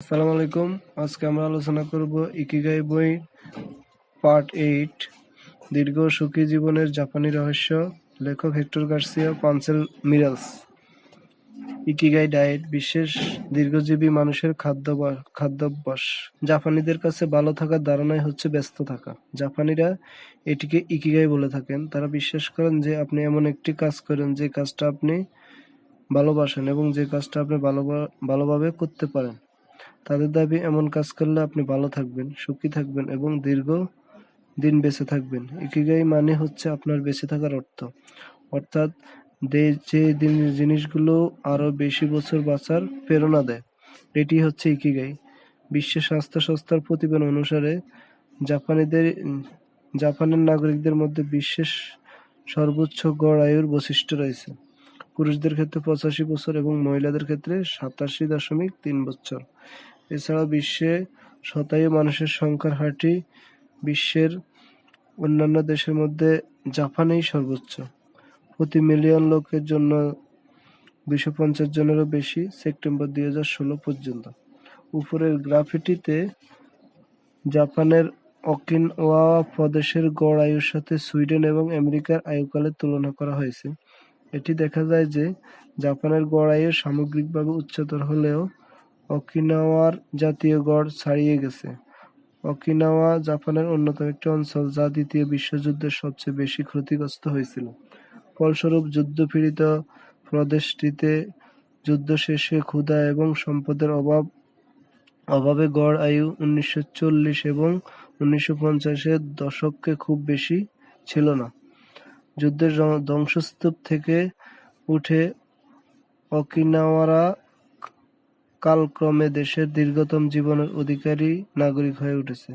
আসসালামু আলাইকুম। আজকে আমরা আলোচনা করব ইকিগাই বই পার্ট এইট, দীর্ঘ সুখী জীবনের জাপানি রহস্য, লেখক Hector Garcia, Francesc Miralles. Ikigai diet, বিশেষ দীর্ঘজীবী মানুষের খাদ্য খাদ্যাভ্যাস। জাপানিদের কাছে ভালো থাকার ধারণাই হচ্ছে ব্যস্ত থাকা। জাপানিরা এটিকে ইকিগাই বলে থাকেন। তারা বিশ্বাস করেন যে আপনি এমন একটি কাজ করেন যে কাজটা আপনি ভালোবাসেন এবং যে কাজটা আপনি ভালো ভালোভাবে করতে পারেন। তাদের দাবি, এমন কাজ করলে আপনি ভালো থাকবেন, সুখী থাকবেন এবং দীর্ঘ দিন বেঁচে থাকবেন। ইকিগাই মানে হচ্ছে আপনার বেঁচে থাকার অর্থ। অর্থাৎ যে জিনিসগুলো আরও বেশি বছর বাঁচার প্রেরণা দেয়, এটি হচ্ছে ইকিগাই। বিশ্ব স্বাস্থ্য সংস্থার প্রতিবেদন অনুসারে জাপানিদের, জাপানের নাগরিকদের মধ্যে বিশ্বের সর্বোচ্চ গড় আয়ুর বৈশিষ্ট্য রয়েছে। পুরুষদের ক্ষেত্রে পঁচাশি বছর এবং মহিলাদের ক্ষেত্রে সাতাশি দশমিক তিন বছর। এছাড়া বিশ্বে শতায়ু মানুষের সংখ্যার হারটি বিশ্বের অন্যান্য দেশের মধ্যে জাপানেই সর্বোচ্চ। প্রতি মিলিয়ন লোকের জন্য দুইশো পঞ্চাশ জনেরও বেশি সেপ্টেম্বর দুই হাজার ষোলো পর্যন্ত। উপরের গ্রাফিটিতে জাপানের অকিনওয়া প্রদেশের গড় আয়ুর সাথে সুইডেন এবং আমেরিকার আয়ুকালের তুলনা করা হয়েছে। এটি দেখা যায় যে জাপানের গড় আয়ু সামগ্রিকভাবে উচ্চতর হলেও অকিনাওয়ার জাতীয় গড় ছাড়িয়ে গেছে। অকিনাওয়া জাপানের অন্যতম একটি অঞ্চল যা দ্বিতীয় বিশ্বযুদ্ধের সবচেয়ে বেশি ক্ষতিগ্রস্ত হয়েছিল। ফলস্বরূপ যুদ্ধপীড়িত প্রদেশটিতে যুদ্ধ শেষে ক্ষুধা এবং সম্পদের অভাব, অভাবে গড় আয়ু উনিশশো চল্লিশ এবং উনিশশো পঞ্চাশের দশকে খুব বেশি ছিল না। যুদ্ধের ধ্বংসস্তূপ থেকে উঠে অকিনাওয়ারা কালক্রমে দেশের দীর্ঘতম জীবনের অধিকারী নাগরিক হয়ে উঠেছে।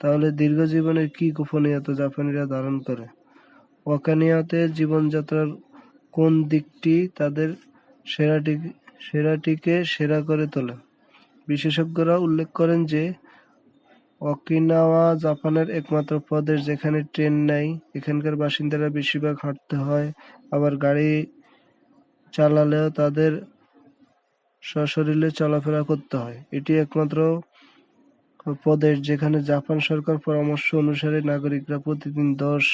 তাহলে দীর্ঘ জীবনের কি গোপনীয়তা জাপানিরা ধারণ করে? ওয়াকানিয়াতে জীবনযাত্রার কোন দিকটি তাদের সেরাটি সেরাটিকে সেরা করে তোলে? বিশেষজ্ঞরা উল্লেখ করেন যে অকিনাওয়া জাপানের একমাত্র প্রদেশ যেখানে ট্রেন নাই, এখানকার বাসিন্দারা বেশিরভাগ হাঁটতে হয়, আবার গাড়ি চালালেও তাদের সশরীরে চলাফেরা করতে হয়। এটি একমাত্র প্রদেশ যেখানে জাপান সরকার পরামর্শ অনুসারে নাগরিকরা প্রতিদিন দশ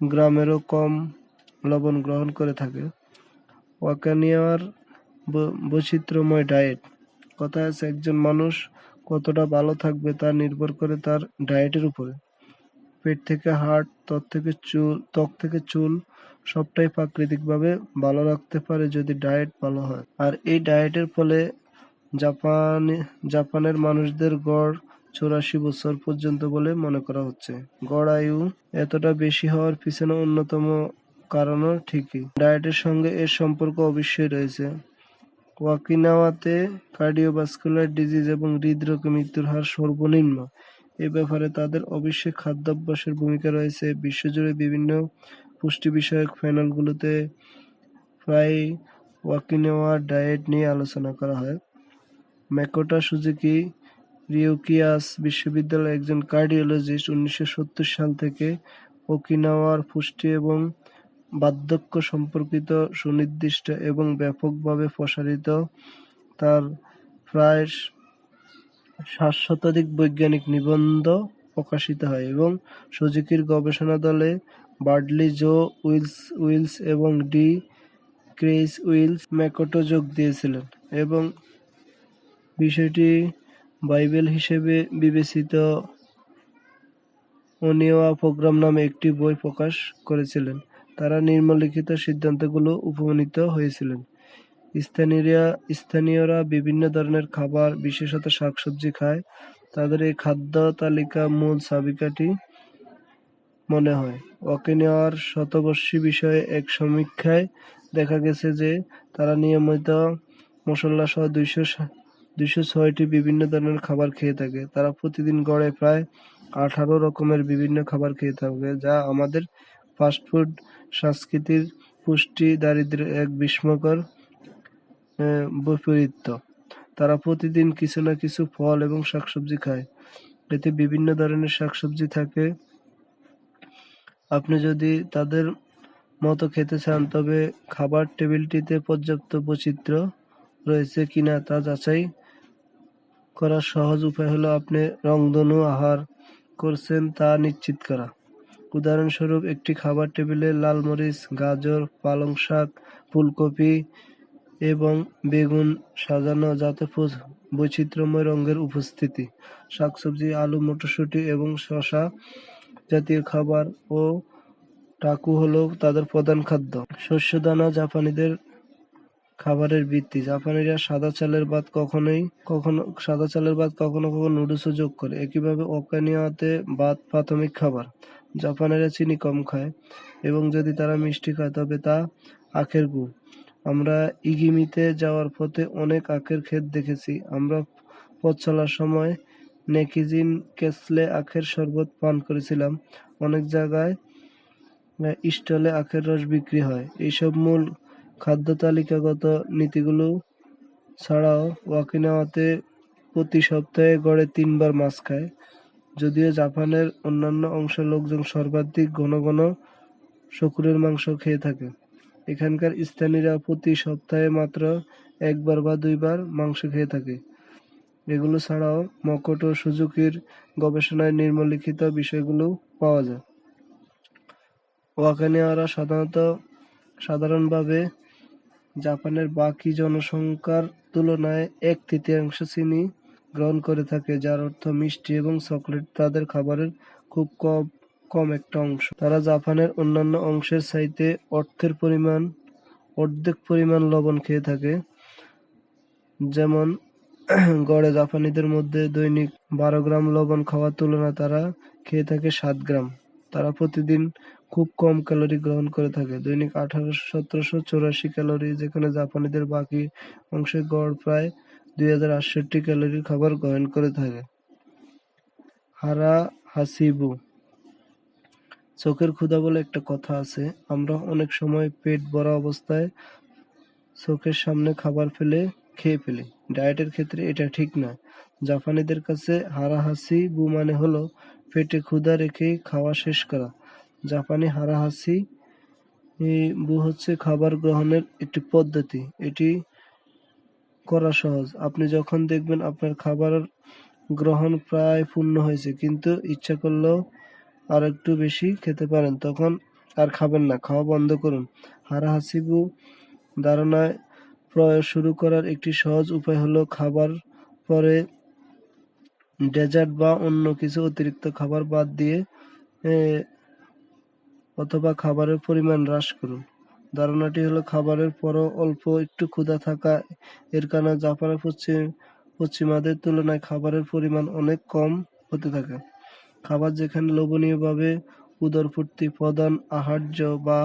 গ্রামেরও কম লবণ গ্রহণ করে থাকে। ওয়াকানিয়ার বৈচিত্র্যময় ডায়েট। কথায় আছে, একজন মানুষ কতটা ভালো থাকবে তা নির্ভর করে তার ডায়েটের উপরে। পেট থেকে হাড়, ত্বক থেকে চুল, ত্বক থেকে চুল সবটাই প্রাকৃতিকভাবে ভালো রাখতে পারে যদি ডায়েট ভালো হয়। আর এই ডায়েটের ফলে জাপান, জাপানের মানুষদের গড় চৌরাশি বছর পর্যন্ত বলে মনে করা হচ্ছে। গড় আয়ু এতটা বেশি হওয়ার পিছনে অন্যতম কারণও ঠিকই। ডায়েটের সঙ্গে এর সম্পর্ক অবশ্যই রয়েছে। ওয়াকিনাওয়াতে কার্ডিওভাস্কুলার ডিজিজ এবং হৃদরোগে মৃত্যুর হার সর্বনিম্ন। এ ব্যাপারে তাদের অবশ্যই খাদ্যাভ্যাসের ভূমিকা রয়েছে। বিশ্বজুড়ে বিভিন্ন পুষ্টি বিষয়ক প্যানেলগুলোতে প্রায় ওয়াকিনাওয়া ডায়েট নিয়ে আলোচনা করা হয়। ম্যাকোটা সুজুকি রিউকিয়াস বিশ্ববিদ্যালয়ের একজন কার্ডিওলজিস্ট উনিশশো সত্তর সাল থেকে ওকিনাওয়ার পুষ্টি এবং বার্ধক্য সম্পর্কিত সুনির্দিষ্ট এবং ব্যাপকভাবে প্রসারিত তার প্রায় সাত শতাধিক বৈজ্ঞানিক নিবন্ধ প্রকাশিত হয় এবং সুজুকির গবেষণা দলে বার্ডলি, জো উইলস উইলস এবং ডি ক্রেইস উইলস ম্যাকোটো যোগ দিয়েছিলেন এবং বিষয়টি বাইবেল হিসেবে বিবেচিত অনিওয়া প্রোগ্রাম নামে একটি বই প্রকাশ করেছিলেন। তারা নিম্নলিখিত সিদ্ধান্তগুলো উপনীত হয়েছিলেন। স্থানীয়রা স্থানীয়রা বিভিন্ন ধরনের খাবার, বিশেষত শাকসবজি খায়। তাদের এই খাদ্য তালিকা মূল চাবিকাঠি মনে হয়। অকিনাওয়ার শতবর্ষী বিষয়ে এক সমীক্ষায় দেখা গেছে যে, তারা নিয়মিত মশলা সহ দুইশো ছয়টি বিভিন্ন ধরনের খাবার খেয়ে থাকে। তারা প্রতিদিন গড়ে প্রায় আঠারো রকমের বিভিন্ন খাবার খেয়ে থাকে, যা আমাদের ফাস্টফুড সংস্কৃতির পুষ্টি দারিদ্র্যের এক বিস্ময়কর বৈপরীত্য তারা প্রতিদিন কিছু না কিছু ফল এবং শাকসবজি খায়। এতে বিভিন্ন ধরনের শাকসবজি থাকে আপনি যদি তাদের মতো খেতে চান, তবে খাবার টেবিলটিতে পর্যাপ্ত বৈচিত্র্য রয়েছে কিনা তা যাচাই করার সহজ উপায় হলো আপনি রংধনু আহার করছেন তা নিশ্চিত করা। উদাহরণস্বরূপ, একটি খাবার টেবিলে লাল মরিচ, গাজর, পালং শাক, ফুলকপি এবং বেগুন সাজানো যাতে বৈচিত্র্যময় রঙের উপস্থিতি, শাকসবজি, আলু, মটরশুঁটি এবং শসা জাতীয় খাবার ও টাকু হলো তাদের প্রধান খাদ্য। শস্য দানা জাপানিদের খাবারের ভিত্তি। জাপানিরা সাদা চালের ভাত কখনোই কখনো সাদা চালের ভাত কখনো কখনো নুডলসও যোগ করে। একইভাবে ওকানিয়াতে ভাত প্রাথমিক খাবার। জাপানিরা চিনি কম খায় এবং যদি তারা মিষ্টি খায়, তবে তা আখের গুড়। আমরা ইগিমিতে যাওয়ার পথে অনেক আখের ক্ষেত দেখেছি। আমরা পথ চলার সময় নেকিজিন কেসলে আখের শরবত পান করেছিলাম। অনেক জায়গায় স্টলে আখের রস বিক্রি হয়। এইসব মূল খাদ্য তালিকাগত নীতিগুলো ছাড়াও ওয়াকিনাওয়াতে প্রতি সপ্তাহে গড়ে তিনবার মাছ খায়। যদিও জাপানের অন্যান্য অংশের লোকজন সর্বাধিক ঘন ঘন শকুরের মাংস খেয়ে থাকে। এখানকার স্থানীয়রা প্রতি সপ্তাহে মাত্র একবার বা দুইবার মাংস খেয়ে থাকে। এগুলো ছাড়াও মকোটো সুজুকির গবেষণায় নিম্নলিখিত বিষয়গুলো পাওয়া যায়। ওয়াকানিয়ারা সাধারণত সাধারণভাবে জাপানের বাকি জনসংখ্যার তুলনায় এক তৃতীয়াংশ চিনি গ্রহণ করে থাকে, যার অর্থ মিষ্টি এবং চকলেট তাদের খাবারের খুব কম কম একটা অংশ। তারা জাপানের অন্যান্য অংশের চাইতে অর্থের পরিমাণ, অর্ধেক পরিমাণ লবণ খেয়ে থাকে, যেমন গড়ে জাপানিদের মধ্যে দৈনিক বারো গ্রাম লবণ খাওয়ার তুলনায় তারা খেয়ে থাকে সাত গ্রাম। তারা প্রতিদিন খুব কম ক্যালোরি গ্রহণ করে থাকে। দৈনিক সতেরোশো চৌরাশি ক্যালোরি, যেখানে জাপানিদের বাকি অংশে গড় প্রায় দুই হাজার আটষট্টি ক্যালোরির খাবার গ্রহণ করে থাকে। হারা হাসিবু। চোখের ক্ষুধা বলে একটা কথা আছে। আমরা অনেক সময় পেট ভরা অবস্থায় চোখের সামনে খাবার ফেলে খেয়ে ফেলি। ডায়েটের ক্ষেত্রে এটা ঠিক না। জাপানিদের কাছে হারাহাসি বু মানে হলো পেটে ক্ষুধা রেখে খাওয়া শেষ করা। জাপানি হারাহাসি বু হচ্ছে খাবার গ্রহণের একটি পদ্ধতি। এটি করা সহজ। আপনি যখন দেখবেন আপনার খাবার গ্রহণ প্রায় পূর্ণ হয়েছে, কিন্তু ইচ্ছা করলেও আর একটু বেশি খেতে পারেন, তখন আর খাবেন না। খাওয়া বন্ধ করুন। হারাহাসিবু ধারণায় প্রয়োগ শুরু করার একটি সহজ উপায় হলো খাবার পরে ডেজার্ট বা অন্য কিছু অতিরিক্ত খাবার বাদ দিয়ে অথবা খাবারের পরিমাণ হ্রাস করুন। ধারণাটি হলো খাবারের পরও অল্প একটু ক্ষুধা থাকা, এর কারণে জাপানের পশ্চিম, পশ্চিমাদের তুলনায় খাবারের পরিমাণ অনেক কম হতে থাকে। খাবার যেখানে লোভনীয়ভাবে উদরপূর্তি প্রধান আহার্য বা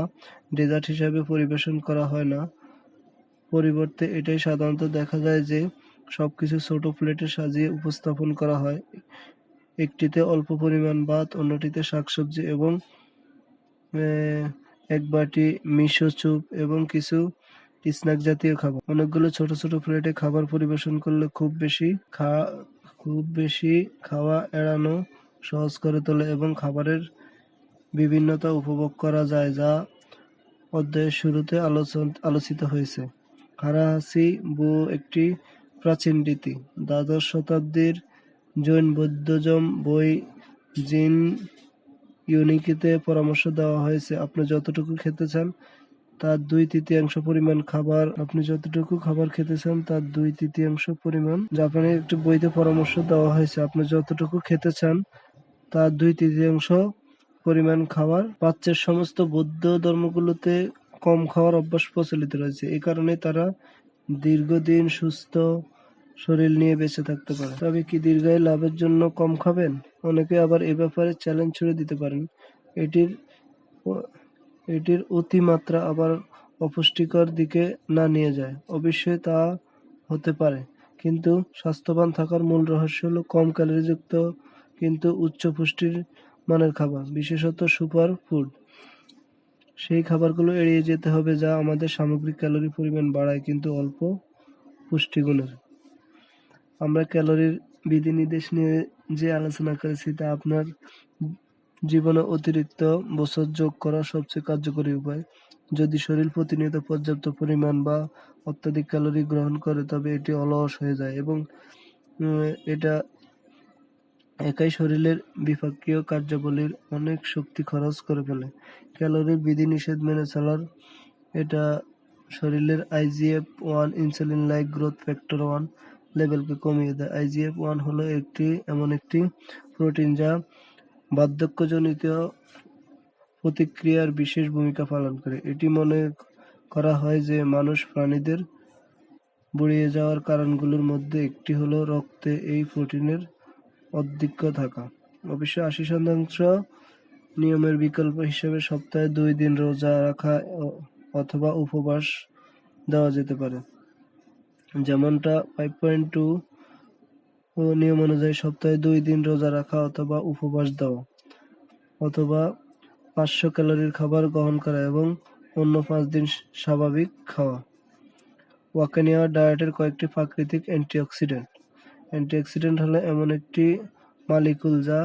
ডেজার্ট হিসাবে পরিবেশন করা হয় না। পরিবর্তে এটাই সাধারণত দেখা যায় যে সবকিছু ছোট প্লেটে সাজিয়ে উপস্থাপন করা হয়। একটিতে অল্প পরিমাণ ভাত, অন্যটিতে শাকসবজি এবং এক বাটি মিশো চুপ এবং কিছু স্ন্যাক জাতীয় খাবার। অনেকগুলো ছোট ছোট প্লেটে খাবার পরিবেশন করলে খুব বেশি খা, খুব বেশি খাওয়া এড়ানো সহজ করে তোলে এবং খাবারের বিভিন্নতা উপভোগ করা যায়, যা অধ্যায়ের শুরুতে আলোচন, আলোচিত হয়েছে। হারাহাসি বু একটি প্রাচীন রীতি। দ্বাদশ শতাব্দীর জৈন বৌদ্ধজম বই জিন ইউনিকিতে পরামর্শ দেওয়া হয়েছে, আপনি যতটুকু খেতে চান তার দুই তৃতীয়াংশ পরিমাণ খাবার, আপনি যতটুকু খাবার খেতে চান তার দুই তৃতীয়াংশ পরিমাণ। জাপানের একটি বইতে পরামর্শ দেওয়া হয়েছে, আপনি যতটুকু খেতে চান তার দুই তৃতীয়াংশ পরিমাণ খাবার। প্রাচ্যের সমস্ত বৌদ্ধ ধর্মগুলোতে কম খাওয়ার অভ্যাস প্রচলিত রয়েছে। এই কারণে তারা দীর্ঘদিন সুস্থ শরীর নিয়ে বেঁচে থাকতে পারে। তবে কি দীর্ঘায় লাভের জন্য কম খাবেন? অনেকে আবার এ ব্যাপারে চ্যালেঞ্জ ছুড়ে দিতে পারেন। এটির এটির অতিমাত্রা আবার অপুষ্টিকর দিকে না নিয়ে যায়। অবশ্যই তা হতে পারে। কিন্তু স্বাস্থ্যবান থাকার মূল রহস্য হলো কম ক্যালোরিযুক্ত কিন্তু উচ্চ পুষ্টির মানের খাবার, বিশেষত সুপার ফুড। সেই খাবারগুলো এড়িয়ে যেতে হবে যা আমাদের সামগ্রিক ক্যালোরি পরিমাণ বাড়ায়, কিন্তু অল্প পুষ্টিগুণের। আমরা ক্যালোরির বিধিনির্দেশ নিয়ে যে আলোচনা করেছি, তা আপনার জীবনে অতিরিক্ত বছর যোগ করা সবচেয়ে কার্যকরী উপায়। যদি শরীর প্রতিনিয়ত পর্যাপ্ত পরিমাণ বা অত্যাধিক ক্যালোরি গ্রহণ করে, তবে এটি অলস হয়ে যায় এবং এটা একাই শরীরের বিপাকীয় কার্যাবলীর অনেক শক্তি খরচ করে ফেলে। ক্যালোরি বিধিনিষেধ মেনে চলার এটা শরীরের IGF one insulin like growth factor one লেভেলকে কমিয়ে দেয়। আইজিএফ ওয়ান হলো একটি এমন একটি প্রোটিন যা বার্ধক্যজনিত প্রতিক্রিয়ার বিশেষ ভূমিকা পালন করে। এটি মনে করা হয় যে মানুষ প্রাণীদের বুড়িয়ে যাওয়ার কারণগুলোর মধ্যে একটি হলো রক্তে এই প্রোটিনের অধিক্য থাকা। অবশ্য আশি শতাংশ নিয়মের বিকল্প হিসেবে সপ্তাহে দুই দিন রোজা রাখা অথবা উপবাস দেওয়া যেতে পারে। যেমনটা ফাইভ পয়েন্ট টু নিয়ম অনুযায়ী সপ্তাহে দুই দিন রোজা রাখা অথবা উপবাস দেওয়া, অথবা পাঁচশো ক্যালোরির খাবার গ্রহণ করা এবং অন্য পাঁচ দিন স্বাভাবিক খাওয়া। ওয়াকানিয়া ডায়েটের কয়েকটি প্রাকৃতিক অ্যান্টিঅক্সিডেন্ট। অ্যান্টিঅক্সিডেন্ট হলো এমন একটি মালিকুল যা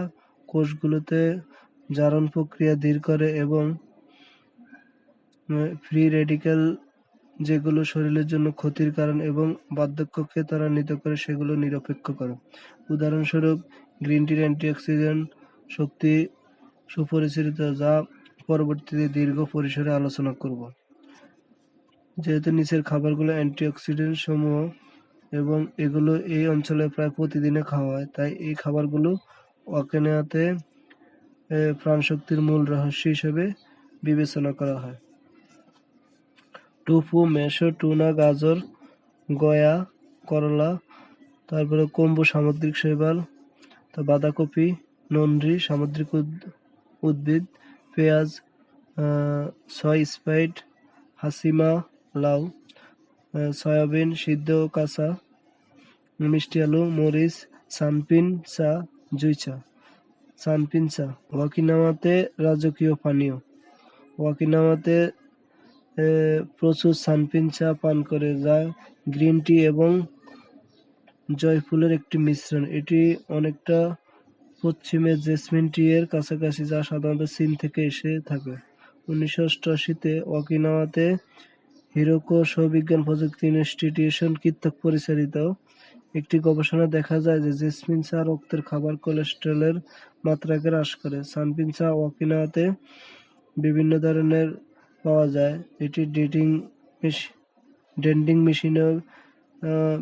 কোষগুলোতে জারণ প্রক্রিয়া ধীর করে এবং ফ্রি রেডিক্যাল যেগুলো শরীরের জন্য ক্ষতির কারণ এবং বার্ধক্যকে ত্বরান্বিত করে সেগুলো নিরপেক্ষ করে। উদাহরণস্বরূপ গ্রিন টির অ্যান্টিঅক্সিডেন্ট শক্তি সুপরিচিত যা পরবর্তীতে দীর্ঘ পরিসরে আলোচনা করব। যেহেতু নিচের খাবারগুলো অ্যান্টিঅক্সিডেন্ট সমূহ এবং এগুলো এই অঞ্চলে প্রায় প্রতিদিনে খাওয়া হয়। তাই এই খাবারগুলো অকেনিয়াতে এ, প্রাণশক্তির মূল রহস্য হিসেবে বিবেচনা করা হয়। টুফু মেশো টুনা গাজর গয়া করলা তারপরে কম্বু সামুদ্রিক শৈবাল বাঁধাকপি নন্ডি সামুদ্রিক উদ- উদ্ভিদ পেঁয়াজ সয় স্প্রাইট হাসিমা লাউ সয়াবিন সিদ্ধ কাঁচা মিষ্টি আলু, মরিচ, সানপিন চা, জুই চা। সানপিন চা। ওয়াকিনামাতে রাজকীয় পানীয়। ওয়াকিনামাতে প্রচুর সানপিন চা পান করে যা গ্রিন টি এবং জয়ফুলের একটি মিশ্রণ। এটি অনেকটা পশ্চিমে জেসমিন টি এর কাছাকাছি যা সাধারণত চীন থেকে এসে থাকে। উনিশশো অষ্টআশিতে ওকিনাওয়াতে হিরোকো সৌবিজ্ঞান প্রযুক্তি ইনস্টিটিউশন কর্তৃক পরিচালিত একটি গবেষণা দেখা যায় যে জেসমিন চা রক্তের খাবার কোলেস্টেরলের মাত্রাকে হ্রাস করে। সানপিন চা ওকিনাওয়াতে বিভিন্ন ধরনের পাওয়া যায়। এটি ডেটিং ডেন্ডিং মেশিনেও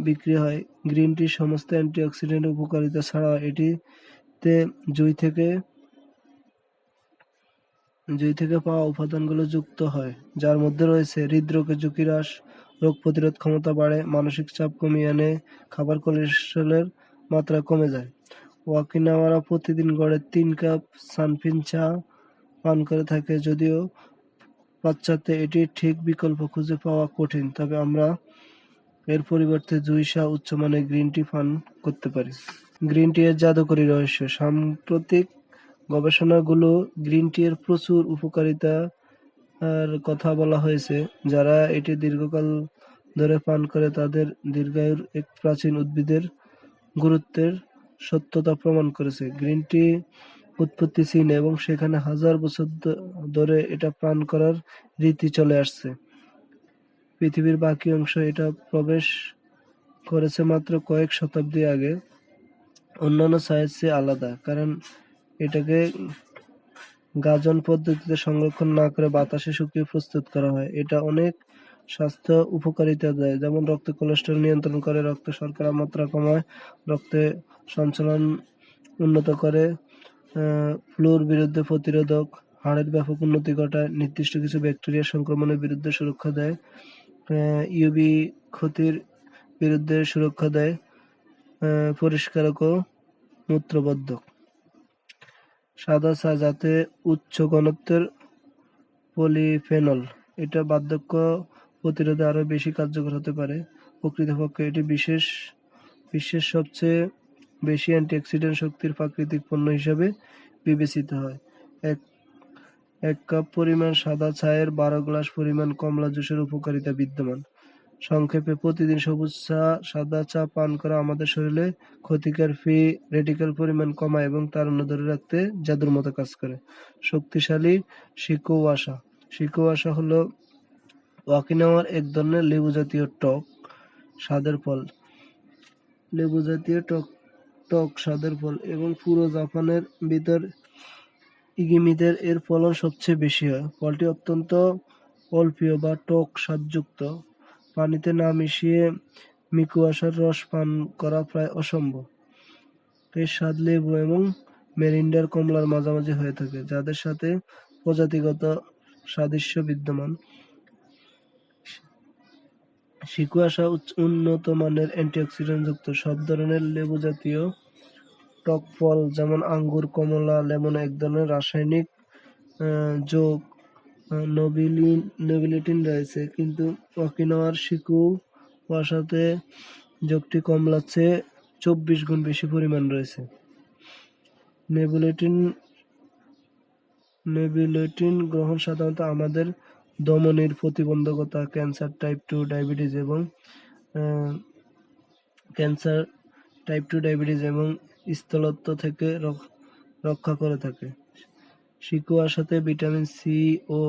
বিক্রি হয়। গ্রিন টি সমস্ত অ্যান্টিঅক্সিডেন্ট উপকারিতা ছাড়া এটিতে জুই থেকে জুই থেকে পাওয়া উপাদানগুলো যুক্ত হয়, যার মধ্যে রয়েছে হৃদরোগের ঝুঁকি হ্রাস রোগ প্রতিরোধ ক্ষমতা বাড়ে, মানসিক চাপ কমিয়ে আনে, খাবার কোলেস্ট্রলের মাত্রা কমে যায়। ওয়াকিনাওয়ারা প্রতিদিন গড়ে তিন কাপ সানফিন চা পান করে থাকে, যদিও পাশ্চাত্যে এটির ঠিক বিকল্প খুঁজে পাওয়া কঠিন, তবে আমরা এর পরিবর্তে জুইসা উচ্চমানের গ্রিন টি পান করতে পারি। গ্রিন টি এর জাদুকরী রহস্য, সাম্প্রতিক গবেষণাগুলো গ্রিন টি এর প্রচুর উপকারিতা কথা বলা হয়েছে, যারা এটি দীর্ঘকাল ধরে পান করে তাদের দীর্ঘায়ুর এক প্রাচীন উদ্ভিদের গুরুত্বের সত্যতা প্রমাণ করেছে। গ্রিন টি উৎপত্তি চীন এবং সেখানে হাজার বছর ধরে এটা পান করার রীতি চলে আসছে। পৃথিবীর বাকি অংশ এটা প্রবেশ করেছে মাত্র কয়েক শতাব্দী আগে। অন্যান্য চেয়ে আলাদা, কারণ এটাকে গাজন পদ্ধতিতে সংরক্ষণ না করে বাতাসে শুকিয়ে প্রস্তুত করা হয়। এটা অনেক স্বাস্থ্য উপকারিতা দেয়, যেমন রক্তে কোলেস্টেরল নিয়ন্ত্রণ করে, রক্তে শর্করা মাত্রা কমায়, রক্তে সঞ্চালন উন্নত করে ফ্লুর বিরুদ্ধে প্রতিরোধক হাড়ের ব্যাপক উন্নতি ঘটায়, নির্দিষ্ট কিছু ব্যাকটেরিয়া সংক্রমণের বিরুদ্ধে সুরক্ষা দেয় ইউবি ক্ষতির বিরুদ্ধে সুরক্ষা দেয় পরিষ্কারক ও মূত্রবর্ধক। সাদা চা যাতে উচ্চ ঘনত্বের পলিফেনল। এটা বার্ধক্য প্রতিরোধে আরও বেশি কার্যকর হতে পারে। প্রকৃতপক্ষে এটি বিশেষ, বিশ্বের সবচেয়ে বেশি অ্যান্টিঅক্সিডেন্ট শক্তির প্রাকৃতিক পণ্য হিসাবে বিবেচিত হয়। এক এক কাপ পরিমাণ সাদা চায়ের বারো গ্লাস পরিমাণ কমলা জুসের উপকারিতা বিদ্যমান। সংক্ষেপে প্রতিদিন সবুজ চা, সাদা চা পান করা আমাদের শরীরে ক্ষতিকর ফ্রি রেডিক্যাল পরিমাণ কমায় এবং তারুণ্য ধরে রাখতে জাদুর মতো কাজ করে। শক্তিশালী শিকোয়াশা শিকোয়াশা হলো ওয়াকিনাওয়ার এক ধরনের লেবু জাতীয় টক, স্বাদের ফল। লেবু জাতীয় টক টক স্বাদের ফল এবং পুরো জাপানের ভিতর ইগিমিদের এর ফলন সবচেয়ে বেশি হয়। ফলটি অত্যন্ত অল্পীয় বা টক স্বাদযুক্ত। পানিতে না মিশিয়ে মিকুয়াশার রস পান করা প্রায় অসম্ভব। এর স্বাদ লেবু এবং মেরিন্ডার কমলার মাঝামাঝি হয়ে থাকে, যাদের সাথে প্রজাতিগত সাদৃশ্য বিদ্যমান। শিকুয়াশা উন্নত মানের অ্যান্টিঅক্সিডেন্ট যুক্ত সব ধরনের লেবু জাতীয় টক ফল, যেমন আঙ্গুর, কমলা, লেমন, এক ধরনের রাসায়নিক যোগ নবিলিটিন রয়েছে, কিন্তু অকিনাওয়ার শিকুয়াশাতে যোগটি কমলার চেয়ে চব্বিশ গুণ বেশি পরিমাণ রয়েছে। নেবুলেটিন গ্রহণ সাধারণত আমাদের ধমনীর প্রতিবন্ধকতা, ক্যান্সার টাইপ টু ডায়াবেটিস এবং ক্যান্সার টাইপ টু ডায়াবেটিস এবং স্থলত্ব থেকে রক- রক্ষা করে থাকে। শিকুয়ার সাথে ভিটামিন সি ও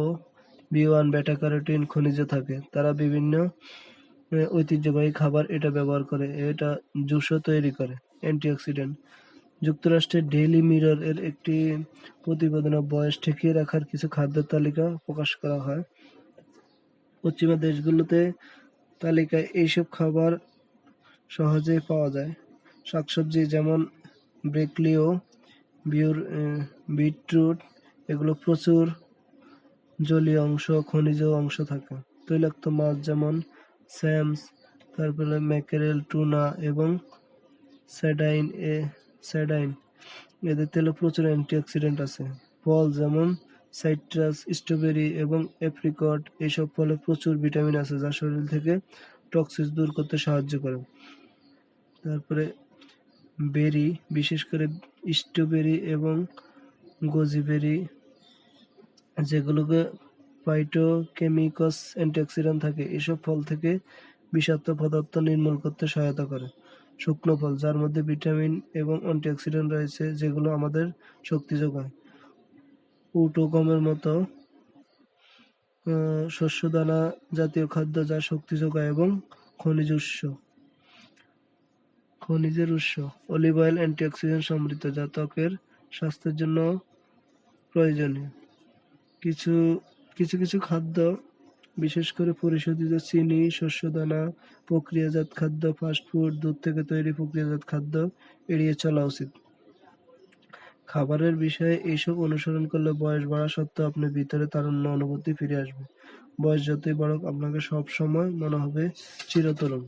বি ওয়ান বেটা ক্যারোটিন খনিজ থাকে। তারা বিভিন্ন ঐতিহ্যবাহী খাবার এটা ব্যবহার করে এটা জুসও তৈরি করে অ্যান্টিঅক্সিডেন্ট। যুক্তরাষ্ট্রের ডেইলি মিরর এর একটি প্রতিবেদনে বয়স ঠেকিয়ে রাখার কিছু খাদ্যের তালিকা প্রকাশ করা হয়। পশ্চিমা দেশগুলোতে তালিকায় এইসব খাবার সহজেই পাওয়া যায়। শাকসবজি যেমন ব্রেকলিও বিউর আহ, বিটরুট এগুলো প্রচুর জলীয় অংশ, খনিজ অংশ থাকে। তৈলাক্ত মাছ যেমন স্যামস, তারপরে ম্যাকেরেল, টুনা এবং স্যাডাইন এ, স্যাডাইন। এদের তেলে প্রচুর অ্যান্টিঅক্সিডেন্ট আছে। ফল যেমন সাইট্রাস, স্ট্রবেরি এবং অ্যাপ্রিকট এইসব ফলে প্রচুর ভিটামিন আছে যা শরীর থেকে টক্সিস দূর করতে সাহায্য করে। তারপরে বেরি, বিশেষ করে স্ট্রবেরি এবং গোজিবেরি যেগুলোকে ফাইটোকেমিকস অ্যান্টিঅক্সিডেন্ট থাকে এসব ফল থেকে বিষাক্ত পদার্থ নির্মূল করতে সহায়তা করে। শুকনো ফল যার মধ্যে ভিটামিন এবং অ্যান্টিঅক্সিডেন্ট রয়েছে যেগুলো আমাদের শক্তি যোগায়। উটো গমের মতো আহ, শস্যদানা জাতীয় খাদ্য যা শক্তি যোগায় এবং খনিজ উৎস। খনিজের উৎস অলিভ অয়েল অ্যান্টিঅক্সিডেন্ট সমৃদ্ধ যা ত্বকের স্বাস্থ্যের জন্য প্রয়োজনীয়। কিছু কিছু কিছু খাদ্য, বিশেষ করে পরিশোধিত চিনি, শস্যদানা, প্রক্রিয়াজাত খাদ্য ফাস্টফুড দুধ থেকে তৈরি প্রক্রিয়াজাত খাদ্য এড়িয়ে চলা উচিত। খাবারের বিষয়ে এইসব অনুসরণ করলে বয়স বাড়া সত্ত্বেও আপনি ভিতরে তারুণ্য অনুভূতি ফিরে আসবে। বয়স যতই বাড়ুক, আপনাকে সব সময় মনে হবে চিরতরুণ।